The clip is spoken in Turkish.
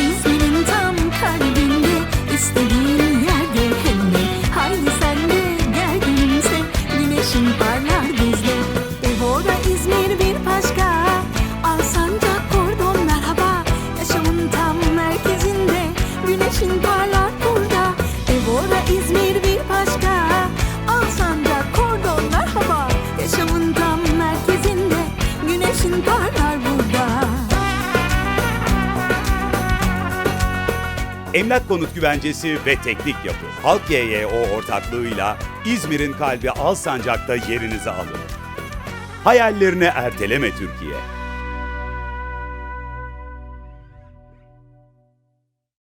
İzmir'in tam kalbinde istediğin yerde Haydi sen de gel benimse güneşin parlar bizde. Evora İzmir bir başka Alsancak kordon merhaba. Yaşamın tam merkezinde güneşin Emlak konut güvencesi ve teknik yapı. Halk YYO ortaklığıyla İzmir'in kalbi Alsancak'ta yerinizi alın. Hayallerini erteleme Türkiye.